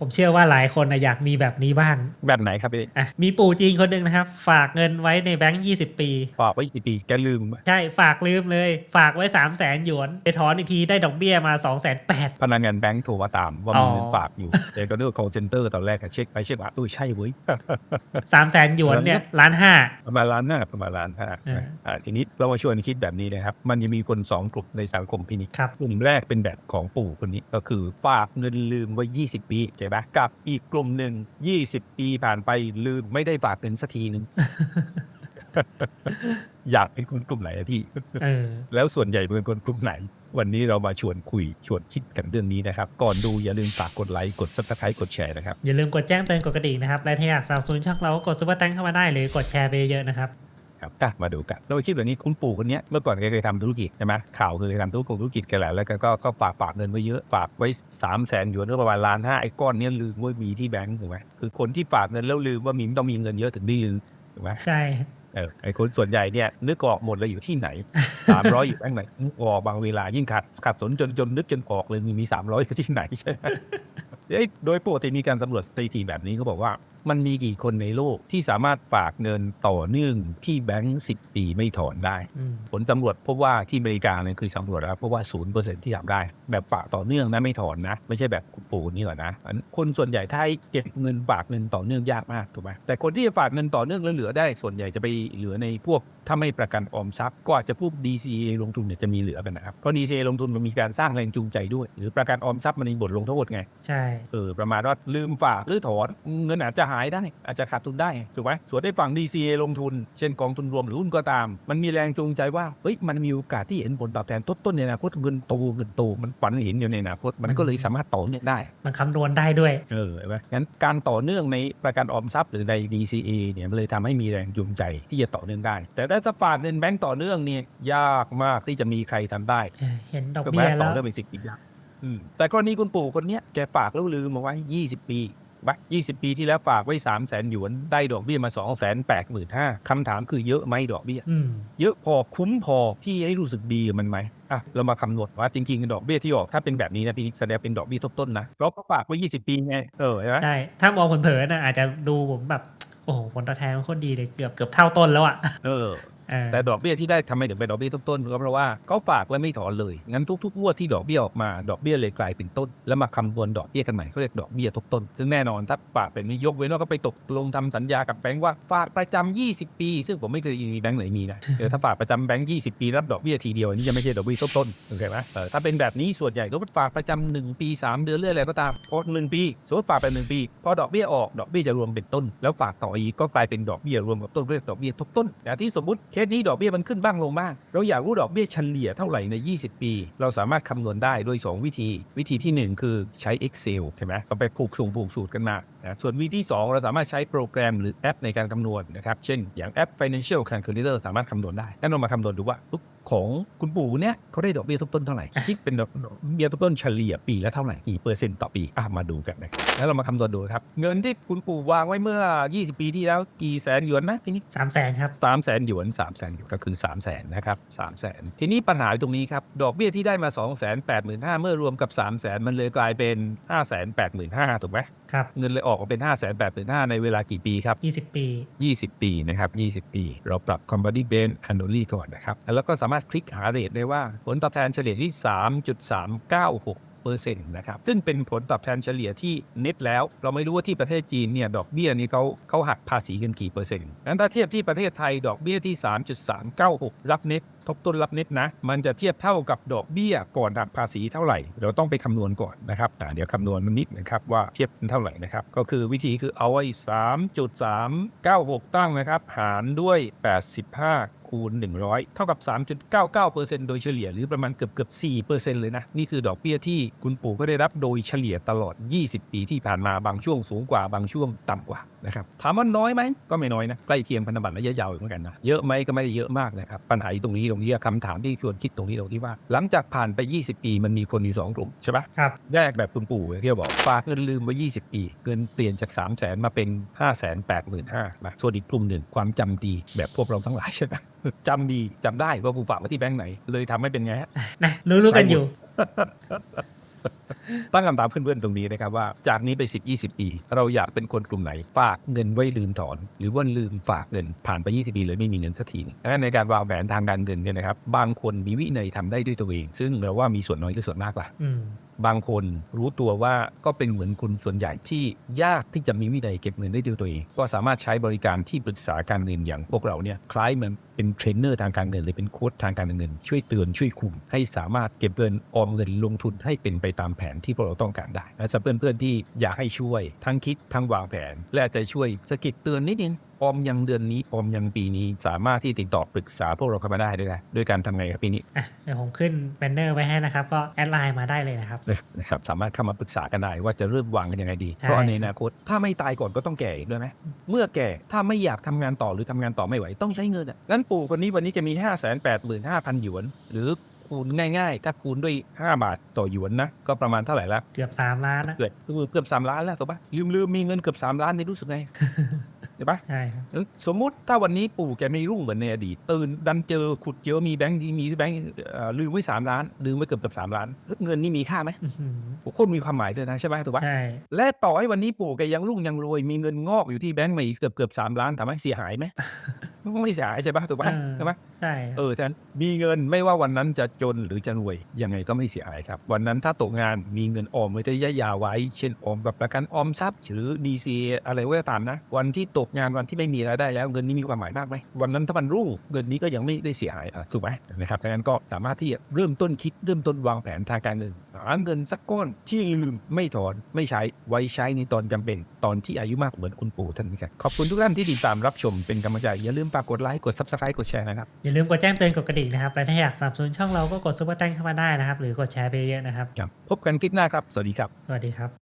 ผมเชื่อว่าหลายคนนะอยากมีแบบนี้บ้าง แบบไหนครับพี่อะมีปู่จีนคนหนึ่งนะครับ ฝากเงินไว้ในแบงค์20 ปี ฝากไว้กี่ปีแกลืมใช่ฝากลืมเลย ฝากไว้3 0 0แสนหยวนไปถอนอีกทีได้ดอกเบี้ยมา 2 8 0 0 0พนักงานแบงค์โทรมาตามว่าอ๋มีอเงินฝากอยู่เดี๋ยวก็เลือก call center ตอนแรกอะเช็คไปเช็คมาตู้ใช่เว้ย3 0 0แสนหยวนเนี่ยล้านห้าประมาณล้านหน้าประมาณล้านห้าอ่าอ่าทีนี้เรามาชวนคิดแบบนี้นะครับ มันจะมีคนสองกลุ่มในสังคมพี่นิกครับกลุ่มแรกเป็นแบบของปู่คนนี้ก็คือฝากเงินลืมไว้ 20 ปีใช่ไหมกับอีกกลุ่มหนึ่ง20ปีผ่านไปลืมไม่ได้ฝากเงินสักทีหนึ่งอยากเป็นคนกลุ่มไหนอะพี่เออแล้วส่วนใหญ่เป็นคนกลุ่มไหน วันนี้เรามาชวนคุยชวนคิดกันเรื่องนี้นะครับ ก่อนดูอย่าลืมฝากกดไลค์กดซับสไครต์กดแชร์นะครับ อย่าลืมกดแจ้งเตือนกดกระดิ่งนะครับ และถ้าอยากสนับสนุนช่องเราก็กดซุปเปอร์แตงเข้ามาได้หรือกดแชร์ไปเยอะๆนะครับ ครับอะมาดูกันเราคิดแบบนี้คุณปู่คนเนี้ยเมื่อก่อนแกเคยทำธุรกิจใช่ไหมข่าวคือเคยทำธุรกิจธุรกิจแกแหละแล้วแกก็ก็ฝากฝากเงินไว้เยอะฝากไว้สามแสนหยวนก็ประมาณล้านห้าไอ้ก้อนเนี้ยลืมว่ามีที่แบงก์ถูกไหมคือคนที่ฝากเงินแล้วลืมว่ามีต้องมีเงินเยอะถึงได้ลืมถูกไหมใช่เออไอ้คนส่วนใหญ่เนี่ยนึกออกหมดเลยอยู่ที่ไหนสามร้อยอยู่แบงค์ไหนนึกออกบางเวลายิ่งขาดขาดสนจนจนนึกจนออกเลยมีมีสามร้อยที่ไหนใช่ไหมเอ้ยโดยปกติมีการสำรวจสถิติแบบนี้เขาบอกว่า มันมีกี่คนในโลกที่สามารถฝากเงินต่อเนื่องที่แบงก์สิบปีไม่ถอนได้อืมผลสำรวจพบว่าที่อเมริกาเนี่ยคือสำรวจแล้วพบว่าศูนย์เปอร์เซ็นที่ทำได้ แบบฝากต่อเนื่องนะไม่ถอนนะ ไม่ใช่แบบคุณปู่นี่หรอกนะอันคนส่วนใหญ่ถ้าให้เก็บเงินฝากเงินต่อเนื่องยากมากถูกไหมแต่คนที่จะฝากเงินต่อเนื่องแล้วเหลือได้ส่วนใหญ่จะไปเหลือในพวกถ้าไม่ประกันออมทรัพย์ก็อาจจะพวก DCA ลงทุนเนี่ยจะมีเหลือกันนะครับ เพราะ DCA ลงทุนมันมีการสร้างแรงจูงใจด้วย หรือประกันออมทรัพย์มันมีบทลงโทษไง ใช่เออประมาณว่าลืมฝากหรือถอนเงินอาจจะหายได้ อาจจะขาดทุนได้ถูกไหมส่วนได้ฝั่ง DCA ลงทุน เช่นกองทุนรวมหรือหุ้นก็ตาม มันมีแรงจูงใจว่าเฮ้ยมันมีโอกาสที่เห็นผลตอบแทนต้นๆในอนาคตเงินโตเงินโตมันฝันเห็นอยู่ในอนาคตมันก็เลยสามารถต่อเนื่องได้ มันคำนวณได้ด้วยเออเห็นไหมงั้นการต่อเนื่องในประกันออมทรัพย์หรือใน DCA เนี่ยมันเลยทำให้มีแรงจูงใจที่จะต่อเนื่องได้แต่ถ้าจะฝากเงินแบงก์ต่อเนื่องเนี่ยยากมากที่จะมีใครทำได้เออเห็นดอกก็เบี้แม้ยต่แล้อวเนื่องเป็นสิบปีแล้วอืมแต่กรณีคุณปู่คนเนี้ยแกฝากแล้วลืมเอาไว้20ปีบัก20ปีที่แล้วฝากไว้3 0 0แสนหยวน ได้ดอกเบี้ยมา2 8 5 0 0 0คำถามคือเยอะไหมดอกเบี้ยอืมเยอะพอคุ้มพอที่ให้รู้สึกดีกับมันไหมอะเรามาคำนวณว่าจริงๆ ดอกเบี้ยที่ออกถ้าเป็นแบบนี้นะพี่แสดงเป็นดอกเบี้ยทบต้นนะเพราะเขาฝากไว้20ปีไงเออใช่ไหมใช่ ถ้ามองเผินๆนะอาจจะดูผมแบบโอ้โหผลตอบแทนมันโคตรดีเลยเกือบเกือบเท่าต้นแล้วอะเออเออ แต่ดอกเบี้ยที่ได้ทำไมถึงเป็นดอกเบี้ยต้นๆก็เพราะว่าเขาฝากไว้ไม่ถอนเลย งั้นทุกๆงวดที่ดอกเบี้ยออกมาดอกเบี้ยเลยกลายเป็นต้น แล้วมาคำนวณดอกเบี้ยกันใหม่เขาเรียกดอกเบี้ยทบต้น ซึ่งแน่นอนถ้าฝากเป็นยกเว้นว่าก็ไปตกลงทำสัญญากับแบงก์ว่าฝากประจำ20 ปี ซึ่งผมไม่เคยมีแบงก์ไหนมีนะเออถ้าฝากประจำแบงก์20 ปีรับดอกเบี้ยทีเดียวอันนี้จะไม่ใช่ดอกเบี้ยทบต้นโอเคไหมเออถ้าเป็นแบบนี้ส่วนใหญ่ก็ฝากประจำหนึ่งปีสามเดือนเรื่อยอะไรก็ตามพอหนึ่งปีสมมติฝากไปหนึ่งปีพอดอกเบี้ยออกดอกเบี้ยจะรวมเป็นต้น แล้วฝากต่ออีกก็กลายเป็นดอกเบี้ยรวมกับต้นเรียกดอกเบี้ยทบต้นแต่ที่สมมติเคสนี้ดอกเบี้ยมันขึ้นบ้างลงบ้าง เราอยากรู้ดอกเบี้ยเฉลี่ยเท่าไหร่ใน 20 ปี เราสามารถคำนวณได้ด้วย2 วิธี วิธีทีหนึ่1 คือใช้ Excel ใช่ไหมเราไปผูกสูงผูกสูตรกันมา นะส่วนวิธีที่2เราสามารถใช้โปรแกรมหรือแอปในการคำนวณนะครับ เช่น อย่างแอป Financial Calculator สามารถคำนวณได้งั้นเรามาคำนวณดูว่าปุ๊บของคุณปู่เนี่ยเขาได้ดอกเบี้ยทบต้นเท่าไหร่คิดเป็นดอกเบี้ยทบต้นเฉลี่ยปีละเท่าไหร่กี่เปอร์เซ็นต์ต่อปีอะมาดูกันนะครับแล้วเรามาคำนวณดูครับ เงินที่คุณปู่วางไว้เมื่อ 20 ปีที่แล้วกี่แสนหยวนนะพี่นิกสามแสนครับสามแสนหยวนสามแสนหยวนก็คือสามแสนนะครับสามแสนทีนี้ปัญหาอยู่ตรงนี้ครับ ดอกเบี้ยที่ได้มา2องแสนแปดหมื่นห้าเมื่อรวมกับ3ามแสนมันเลยกลายเป็น5้าแสนแปดหมื่นห้าถูกไหม ครับเงินเลยออกมาเป็น5้าแสนแปดหมื่นห้าในเวลากี่ปีครับยี่สิบปี 20 ปีนะครับ 20 ปี เราปรับ Company Base Annually ก่อนนะครับ แล้วก็สามารถคลิกหาเรทได้ว่า ผลตอบแทนเฉลี่ยที่ 3.396เปอร์เซ็นต์นะครับซึ่งเป็นผลตอบแทนเฉลี่ยที่เน็ตแล้ว เราไม่รู้ว่าที่ประเทศจีนเนี่ยดอกเบี้ยนี้เขาเขาหักภาษีกันกี่เปอร์เซ็นต์งั้นถ้าเทียบที่ประเทศไทยดอกเบี้ยที่ 3.396 รับเน็ต ทบต้นรับเน็ตนะ มันจะเทียบเท่ากับดอกเบี้ยก่อนหักภาษีเท่าไหร่ เราต้องไปคำนวณก่อนนะครับอ่เดี๋ยวคำนวณมันนิดนะครับว่าเทียบเป็นเท่าไหร่นะครับ ก็คือวิธีคือเอาไว้3.396ตั้งนะครับ หารด้วย85คูณ 100 เท่ากับ 3.99%โดยเฉลี่ยหรือประมาณเกือบเกือบ4%เลยนะ นี่คือดอกเบี้ยที่คุณปู่ก็ได้รับโดยเฉลี่ยตลอด 20 ปีที่ผ่านมาบางช่วงสูงกว่าบางช่วงต่ำกว่านะครับถามว่าน้อยไหมก็ไม่น้อยนะ ใกล้เคียงพันธบัตรระยะยาวเหมือนกันนะ เยอะไหมก็ไม่ได้เยอะมากนะครับ ปัญหาตรงนี้ตรงนี้คำถามที่ชวนคิดตรงนี้ตรงที่ว่า หลังจากผ่านไป 20 ปีมันมีคนอยู่สองกลุ่มใช่ปะครับแรกแบบคุณปู่ที่บอกฝากเงินลืมไว้ 20 ปี เงินเปลี่ยนจาก 3 0 0แสนมาเป็น 5 8 5 0 0 0นะส่วนอีกกลุ่มหนึ่งความจำดีแบบพวกเราทั้งหลายใช่ไหมจำดีจำได้ว่ากูฝากไว้ที่แบงค์ไหน เลยทำให้เป็นไงฮะนะรู้ๆกันอยู่ ตั้งคำถามเพื่อนๆตรงนี้นะครับว่าจากนี้ไป 10 20 ปี เราอยากเป็นคนกลุ่มไหน ฝากเงินไว้ลืมถอน หรือว่าลืมฝากเงินผ่านไป 20 ปีเลยไม่มีเงินสักทีหนึ่งดังนั้นในการวางแผนทางการเงินเนี่ยนะครับบางคนมีวินัยทำได้ด้วยตัวเอง ซึ่งเราว่ามีส่วนน้อยหรือส่วนมากล่ะอืมบางคนรู้ตัวว่าก็เป็นเหมือนคนส่วนใหญ่ที่ยากที่จะมีวินัยเก็บเงินได้ด้วยตัวเอง ก็สามารถใช้บริการที่ปรึกษาการเงินอย่างพวกเราเนี่ยคล้ายเหมือนเป็นเทรนเนอร์ทางการเงินหรือเป็นโค้ชทางการเงิน ช่วยเตือนช่วยคุม ให้สามารถเก็บเงินออมเงินลงทุนให้เป็นไปตามแผนที่พวกเราต้องการได้และสำหรับเพื่อนๆที่อยากให้ช่วย ทั้งคิดทั้งวางแผน และอาจจะช่วยสะกิดเตือนนิดนึงออมยังเดือนนี้ออมยังปีนี้สามารถที่ติดต่อปรึกษาพวกเราเข้ามาได้ด้วยนะด้วยการทำไงครับปีนี้อะเดี๋ยวผมขึ้นแบนเนอร์ไว้ให้นะครับ ก็แอดไลน์มาได้เลยนะครับนะครับสามารถเข้ามาปรึกษากันได้ว่าจะเริ่มวางกันยังไงดีใช่เพราะในอนาคตถ้าไม่ตายก่อนก็ต้องแก่อีกด้วยไหมเมื่อแก่ถ้าไม่อยากทำงานต่อหรือทำงานต่อไม่ไหวต้องใช้เงินอะงั้นปู่คนนี้วันนี้จะมี 5 8 5 0 0 0 หยวน หรือคูณง่ายๆ ถ้าคูณด้วย 5 บาทต่อหยวนนะ ก็ประมาณเท่าไหร่ละเกือบสามล้านนะเกือบเกือบสามล้านแล้วถูกปะลืมลืมมีเงินเกือบสามล้านในรู้สึกไงเห็นปะใช่ครับสมมุติถ้าวันนี้ปู่แกไม่รุ่งเหมือนในอดีต ตื่นดันเจอขุดเจอมีแบงค์ที่มีแบงค์เอ่อลืมไว้สามล้าน ลืมไว้เกือบเกือบสามล้านแล้วเงินนี่มีค่าไหมอื้อหือโอ้โคตรมีความหมายเลยนะใช่ไหมถูกปะใช่และต่อให้วันนี้ปู่แกยังรุ่งยังรวยมีเงินงอกอยู่ที่แบงก์มาอีกเกือบเกือบสามล้านถามว่าเสียหายไหม ไม่เสียหายใช่ปะถูกปะเออใช่ไหมใช่ครับเออฉะนั้นมีเงินไม่ว่าวันนั้นจะจนหรือจะรวยยังไงก็ไม่เสียหายครับ วันนั้นถ้าตกงานมีเงินออมไว้ระยะยาวไว้ เช่นออมแบบประกันออมทรัพย์ หรือ DC อะไรก็ตามนะ วันที่ตกงานวันที่ไม่มีรายได้แล้วเงินนี้มีความหมายมากไหมวันนั้นถ้ามันรุ่งเงินนี้ก็ยังไม่ได้เสียหายอะถูกไหมนะครับดังนั้นก็สามารถที่จะเริ่มต้นคิดเริ่มต้นวางแผนทางการเงิน หาเงินสักก้อนที่ลืมไม่ถอนไม่ใช้ไว้ใช้ในตอนจำเป็น ตอนที่อายุมากเหมือนคุณปู่ท่านนี้ครับขอบคุณทุกท่านที่ติดตามรับชมเป็นกำลังใจ อย่าลืมฝากกดไลค์กด subscribe กดแชร์นะครับ อย่าลืมกดแจ้งเตือนกดกระดิ่งนะครับและถ้าอยากสนับสนุนช่องเราก็กดซุปเปอร์แตงเข้ามาได้นะครับ หรือกดแชร์ไปเยอะๆนะครับครับ พบกันคลิปหน้าครับ สวัสดีครับ สวัสดีครับ